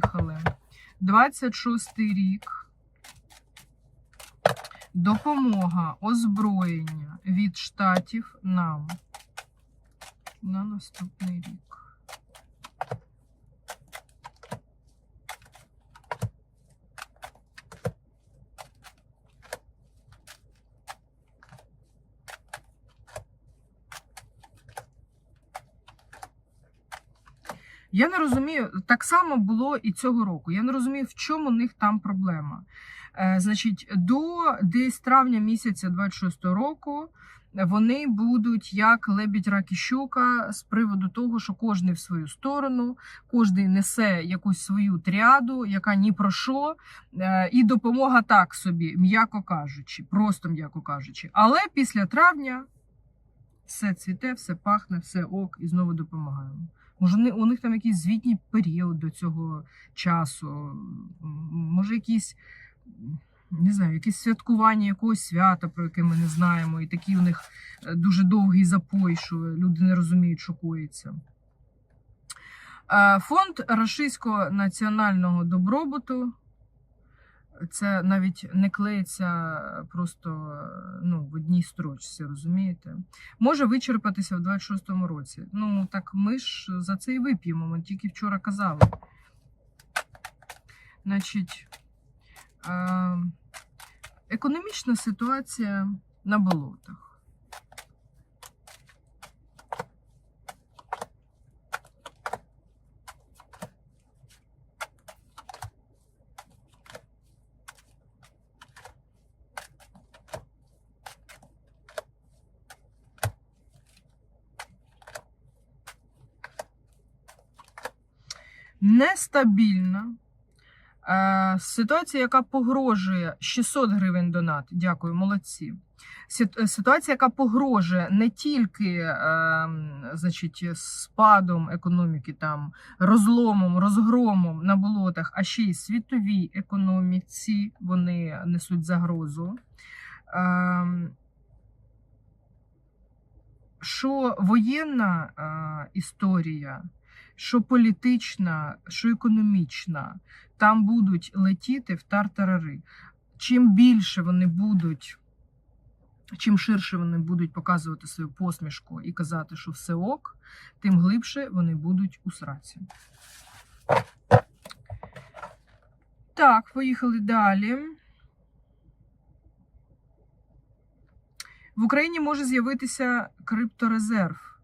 поїхали. 26 рік. Допомога, озброєння від штатів нам на наступний рік. Я не розумію, так само було і цього року. Я не розумію, в чому у них там проблема. Е, значить, до десь травня місяця 26-го року вони будуть як лебідь рак і щука з приводу того, що кожен в свою сторону, кожен несе якусь свою тріаду, яка ні про що, е, і допомога так собі, м'яко кажучи, просто м'яко кажучи. Але після травня все цвіте, все пахне, все ок, і знову допомагаємо. Може, у них там якийсь звітній період до цього часу, може, якісь. Не знаю, якесь святкування якогось свята, про яке ми не знаємо, і такий у них е, дуже довгий запой, що люди не розуміють, що коїться. Е, Фонд Рашистського національного добробуту. Це навіть не клеїться просто ну, в одній строчці, розумієте? Може вичерпатися в 26-му році. Ну, так ми ж за це і вип'ємо, ми тільки вчора казали. Значить, е, економічна ситуація на болотах. Нестабільна. Е, Ситуація, яка погрожує 600 гривень донат. Дякую, молодці. Е, Ситуація, яка погрожує не тільки е, значить, спадом економіки, там, розломом, розгромом на болотах, а ще й світовій економіці вони несуть загрозу. Е, що воєнна е, історія, що політична, що економічна, там будуть летіти в тартарари. Чим більше вони будуть, чим ширше вони будуть показувати свою посмішку і казати, що все ок, тим глибше вони будуть у сраці. Так, поїхали далі. В Україні може з'явитися крипторезерв.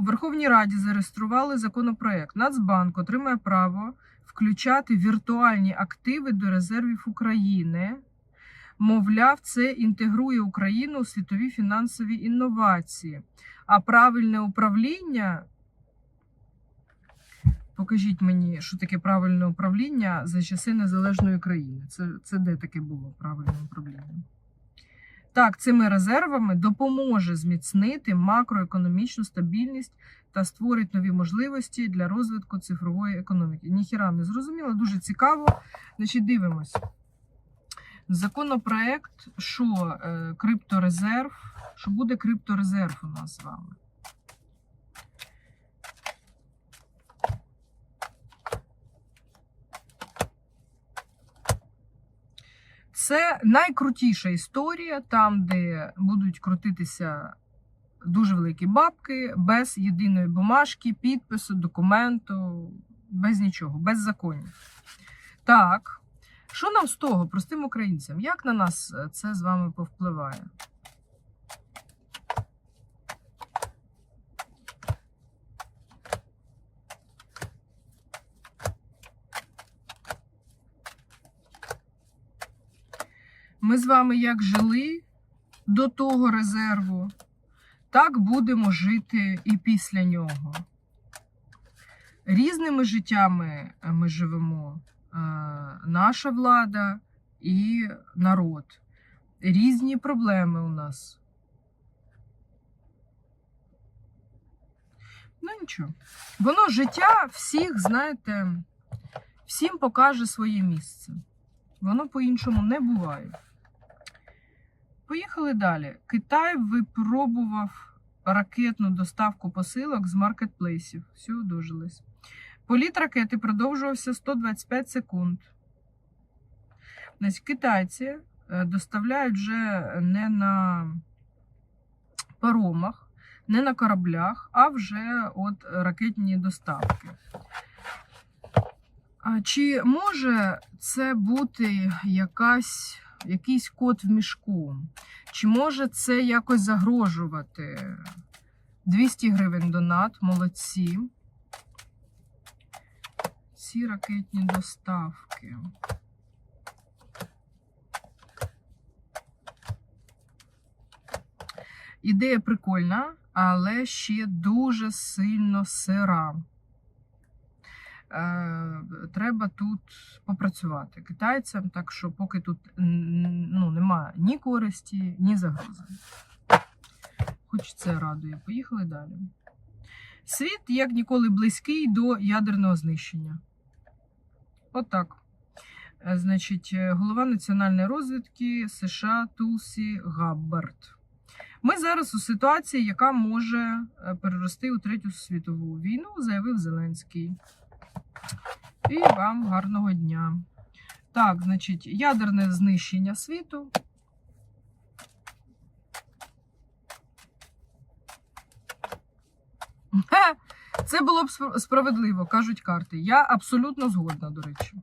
У Верховній Раді зареєстрували законопроект. Нацбанк отримає право включати віртуальні активи до резервів України. Мовляв, це інтегрує Україну у світові фінансові інновації. А правильне управління. Покажіть мені, що таке правильне управління за часи незалежної країни. Це, це де таке було правильне управління? Так, цими резервами допоможе зміцнити макроекономічну стабільність та створить нові можливості для розвитку цифрової економіки. Ніхіра не зрозуміло, дуже цікаво. Значить, дивимось. Законопроект, що е, крипторезерв, що буде крипторезерв у нас з вами. Це найкрутіша історія, там, де будуть крутитися дуже великі бабки, без єдиної бумажки, підпису, документу, без нічого, без законів. Так, що нам з того, простим українцям? Як на нас е, це з вами повпливає? Ми з вами як жили до того резерву, так будемо жити і після нього. Різними життями е, ми живемо. Е, Наша влада і народ. Різні проблеми у нас. Ну нічого. Воно життя всіх, знаєте, всім покаже своє місце. Воно по-іншому не буває. Поїхали далі. Китай випробував ракетну доставку посилок з маркетплейсів. Все, дожились. Політ ракети продовжувався 125 секунд. Значить, китайці е, доставляють вже не на паромах, не на кораблях, а вже от ракетні доставки. Чи може це бути якась, якийсь кот в мішку? Чи може це якось загрожувати? 200 гривень донат, молодці. Ці ракетні доставки. Ідея прикольна, але ще дуже сильно сира. Е, треба тут попрацювати китайцям, так що поки тут ну, немає ні користі, ні загрози. Хоч це радує. Поїхали далі. Світ як ніколи близький до ядерного знищення. Отак. Е, Значить, е, голова національної розвідки США Тулсі Габбард. Ми зараз у ситуації, яка може перерости у Третю світову війну, заявив Зеленський. І вам гарного дня. Так, значить, ядерне знищення світу. Це було б справедливо, кажуть карти. Я абсолютно згодна, до речі.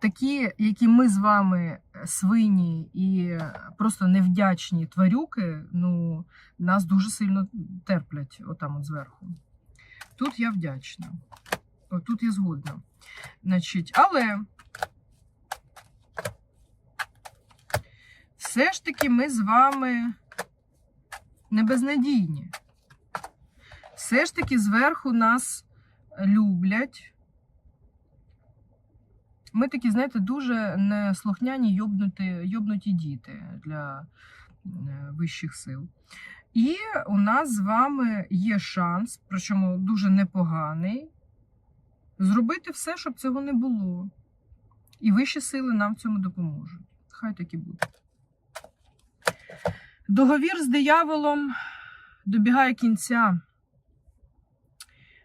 Такі, які ми з вами е, свині і просто невдячні тварюки, ну, нас дуже сильно терплять отам от зверху. Тут я вдячна. Тут я згодна. Значить, але все ж таки ми з вами не безнадійні. Все ж таки зверху нас люблять. Ми такі, знаєте, дуже неслухняні йобнуті, йобнуті діти для вищих сил. І у нас з вами є шанс, причому дуже непоганий, зробити все, щоб цього не було. І вищі сили нам в цьому допоможуть. Хай так і буде. Договір з дияволом добігає кінця.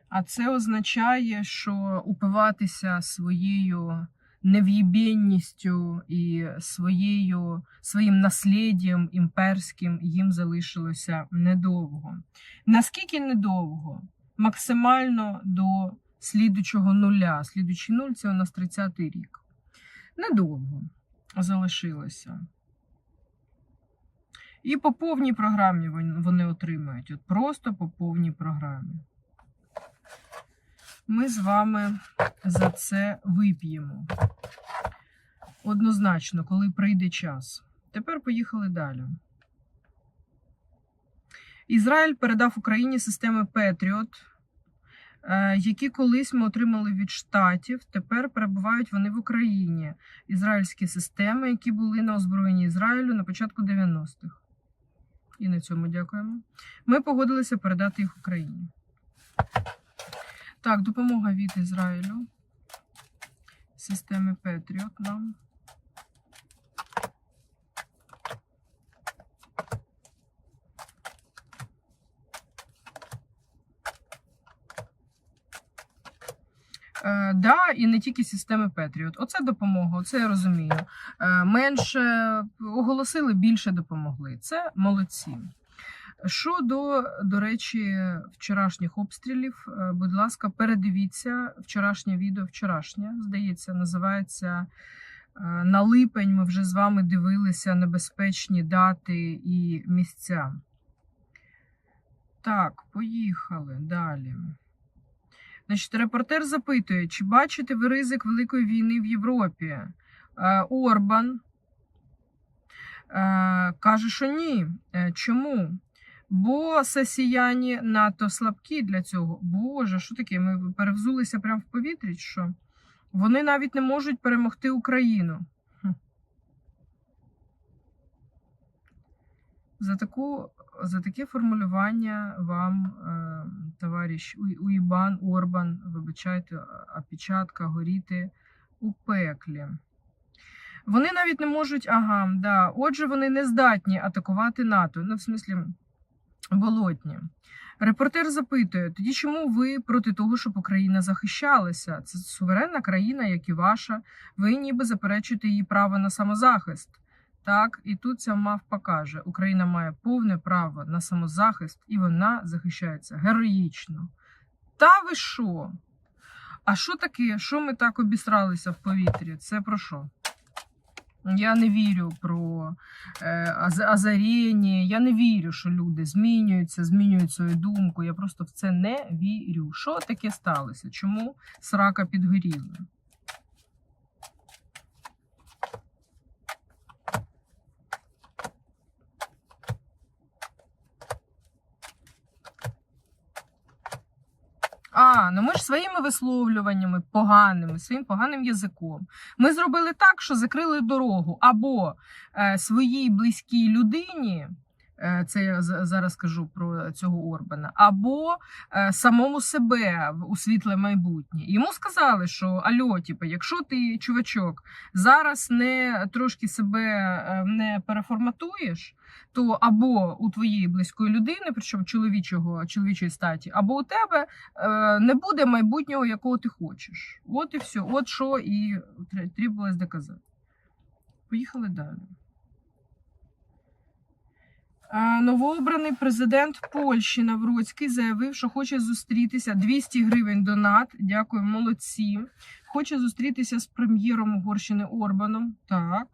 А це означає, що упиватися своєю нев'єбєнністю і своєю, своїм насліддям імперським їм залишилося недовго. Наскільки недовго? Максимально до слідучого нуля. Слідучий нуль це у нас 30-й рік. Недовго залишилося. І по повній програмі вони отримають. От просто по повній програмі. Ми з вами за це вип'ємо. Однозначно, коли прийде час. Тепер поїхали далі. Ізраїль передав Україні системи Петріот, е, які колись ми отримали від штатів. Тепер перебувають вони в Україні. Ізраїльські системи, які були на озброєнні Ізраїлю на початку 90-х. І на цьому дякуємо. Ми погодилися передати їх Україні. Так, допомога від Ізраїлю. Системи Петріот нам. Е, да, і не тільки системи Петріот. Оце допомога, оце я розумію. Е, менше оголосили, більше допомогли. Це молодці. Щодо, до речі, вчорашніх обстрілів, е, будь ласка, передивіться вчорашнє відео, вчорашнє, здається, називається е, На липень. Ми вже з вами дивилися небезпечні дати і місця. Так, поїхали далі. Значить, репортер запитує, чи бачите ви ризик великої війни в Європі? Е, Орбан каже, що ні. Чому? Бо сесіяні надто слабкі для цього. Боже, що таке? Ми перевзулися прямо в повітрі, що? Вони навіть не можуть перемогти Україну. За, таку, за таке формулювання вам, е, товариш Уїбан, Орбан, вибачайте, опечатка горіти у пеклі. Вони навіть не можуть, ага, да, отже, вони не здатні атакувати НАТО. Ну, в смислі, Болотні. Репортер запитує: тоді чому ви проти того, щоб Україна захищалася? Це суверенна країна, як і ваша. Ви ніби заперечуєте її право на самозахист. Так, і тут ця мавпа каже: Україна має повне право на самозахист, і вона захищається героїчно. Та ви що? А що таке? Що ми так обісралися в повітрі? Це про що? Я не вірю про е, аз- озаріння. Я не вірю, що люди змінюються, змінюють свою думку. Я просто в це не вірю. Що таке сталося? Чому срака підгоріла? А, ну ми ж своїми висловлюваннями поганими, своїм поганим язиком. Ми зробили так, що закрили дорогу або е, своїй близькій людині. Е, Це я зараз кажу про цього Орбана, або е, самому себе у світле майбутнє. Йому сказали, що альо, типу, якщо ти, чувачок, зараз не трошки себе е, не переформатуєш, то або у твоєї близької людини, причому чоловічого, чоловічої статі, або у тебе не буде майбутнього, якого ти хочеш. От і все. От що і тре- требувалось доказати. Поїхали далі. Е, Новообраний президент Польщі Навроцький заявив, що хоче зустрітися 200 гривень донат. Дякую, молодці. Хоче зустрітися з прем'єром Угорщини Орбаном. Так.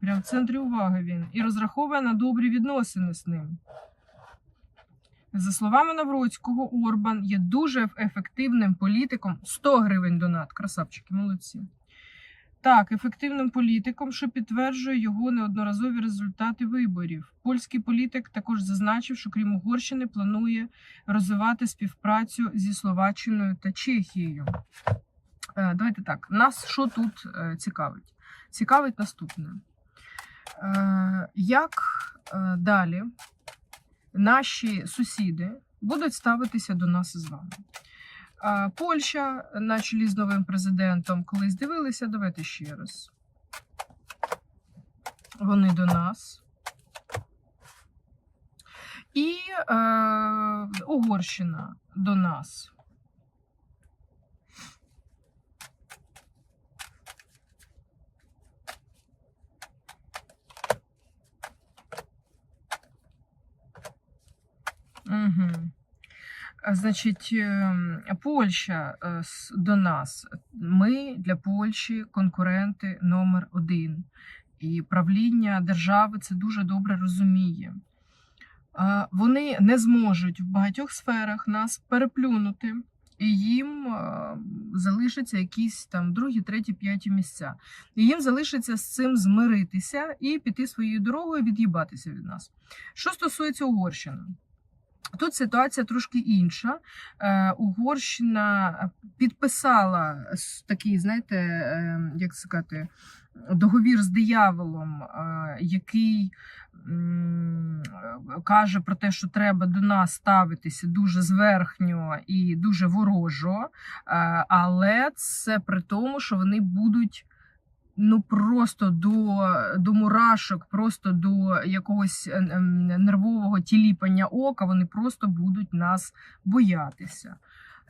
Прям в центрі уваги він. І розраховує на добрі відносини з ним. За словами Навроцького, Орбан є дуже ефективним політиком. 100 гривень донат. Красавчики, молодці. Так, ефективним політиком, що підтверджує його неодноразові результати виборів. Польський політик також зазначив, що крім Угорщини планує розвивати співпрацю зі Словаччиною та Чехією. Е, Давайте так. Нас що тут е, цікавить? Цікавить наступне. Е, Як далі наші сусіди будуть ставитися до нас з вами? Польща на чолі з новим президентом колись дивилися. Давайте ще раз. Вони до нас. І е, Угорщина до нас. Значить, Польща е, до нас. Ми для Польщі конкуренти номер один. І правління держави це дуже добре розуміє. Вони не зможуть в багатьох сферах нас переплюнути, і їм е, залишаться якісь там другі, треті, п'яті місця. І їм залишиться з цим змиритися і піти своєю дорогою, від'їбатися від нас. Що стосується Угорщини. Тут ситуація трошки інша. Е, Угорщина підписала такий, знаєте, е, як сказати, договір з дияволом, е, який каже про те, що треба до нас ставитися дуже зверхньо і дуже ворожо, е, але це при тому, що вони будуть. Ну просто до, до мурашок, просто до якогось е, нервового тіліпання ока, вони просто будуть нас боятися.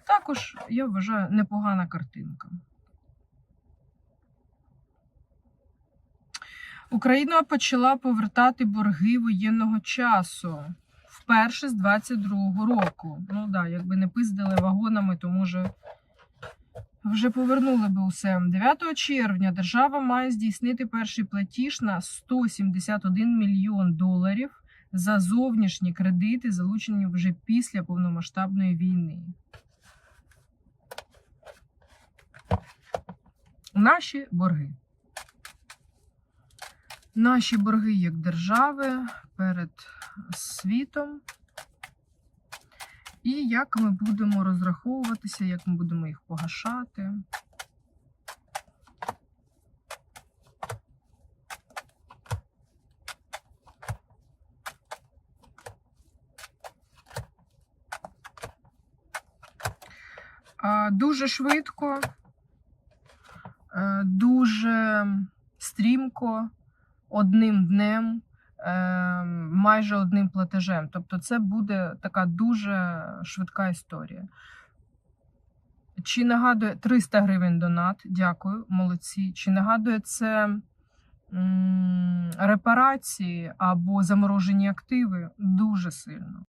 Також я вважаю непогана картинка. Україна почала повертати борги воєнного часу вперше з 22-го року. Ну да, якби не пиздили вагонами, то може вже повернули би усе. 9 червня держава має здійснити перший платіж на 171 мільйон доларів за зовнішні кредити, залучені вже після повномасштабної війни. Наші борги. Наші борги як держави перед світом. І як ми будемо розраховуватися, як ми будемо їх погашати. Дуже швидко, е, дуже стрімко, одним днем майже одним платежем. Тобто, це буде така дуже швидка історія. Чи нагадує 300 гривень донат? Дякую, молодці. Чи нагадує це репарації або заморожені активи? Дуже сильно.